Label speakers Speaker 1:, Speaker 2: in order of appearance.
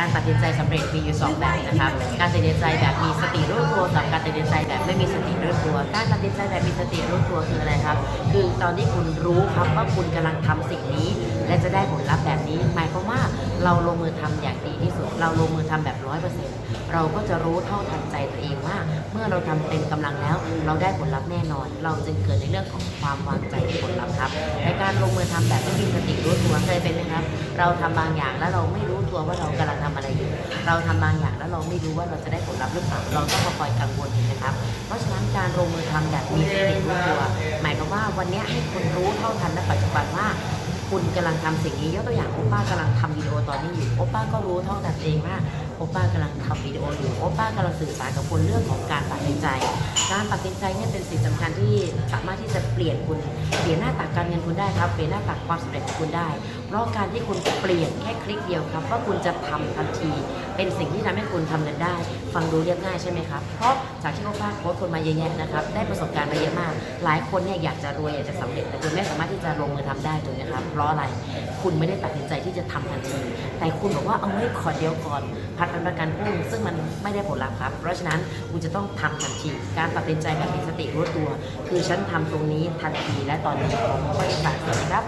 Speaker 1: การตัดสินใจสำเร็จมีอยู่สองแบบนะครับ การตัดสินใจแบบมีสติรู้ตัวกับการตัดสินใจแบบไม่มีสติรู้ตัว การตัดสินใจแบบมีสติรู้ตัวคืออะไรครับ คือตอนที่คุณรู้ครับว่าคุณกำลังทำสิ่งนี้ และจะได้ผลลัพธ์แบบนี้ หมายความว่าเราลงมือทำอย่างดี เราลงมือทำแบบร้อยเปอร์เซ็นต์เราก็จะรู้เท่าทันใจตัวเองว่า เมื่อเราทำเต็มกำลังแล้ว เราได้ผลลัพธ์แน่นอน เราจึงเกิดในเรื่องของความวางใจในผลลัพธ์ครับในการลงมือทำแบบไม่มีสติรู้ตัวเคยเป็นไหมครับ เราทำบางอย่างแล้วเราไม่รู้ตัวว่าเรากำลังทำอะไรอยู่ เราทำบางอย่างแล้วเราไม่รู้ว่าเราจะได้ผลลัพธ์หรือเปล่าเราต้องมาคอยกังวลถูกไหมครับ เพราะฉะนั้นการลงมือทำแบบมีสติรู้ตัว หมายความว่าวันนี้ให้คุณรู้เท่าทันและปัจจุบันว่า คุณกำลังทำสิ่งนี้ยกตัวอย่างโอป้ากำลังทำวิดีโอตอนนี้อยู่โอป้าก็รู้เท่ากันเองว่า โอป้ากำลังทำวิดีโออยู่โอป้ากำลังสื่อสารกับคุณเรื่องของการตัดสินใจ การตัดสินใจเนี่ยเป็นสิ่งสำคัญที่สามารถที่จะเปลี่ยนคุณเปลี่ยนหน้าตักการเงินคุณได้ครับเปลี่ยนหน้าตักความสำเร็จของคุณได้ เพราะการที่คุณเปลี่ยนแค่คลิกเดียวครับว่าคุณจะทำทันที เป็นสิ่งที่ทำให้คุณทำเงินได้ ฟังดูเรียบง่ายใช่ไหมครับเพราะจากที่โอป้าโค้ชคนมาเยอะแยะนะครับได้ประสบการณ์มาเยอะมาก หลายคนเนี่ยอยากจะรวยอยากจะสำเร็จแต่คุณไม่สามารถที่จะลงมือทำได้ถูกไหมครับเพราะอะไรคุณไม่ได้ตัดสินใจที่จะทำทันที แต่คุณบอกว่าเอาไว้ขอเดียวก่อนพัดเป็นประกันพรุ่งซึ่งมันไม่ได้ผลลัพธ์ครับ เพราะฉะนั้นคุณจะต้องทำทันที การตัดสินใจแบบมีสติรู้ตัว คือฉันทำตรงนี้ทันทีและตอนนี้ผมไม่ตัดสินครับ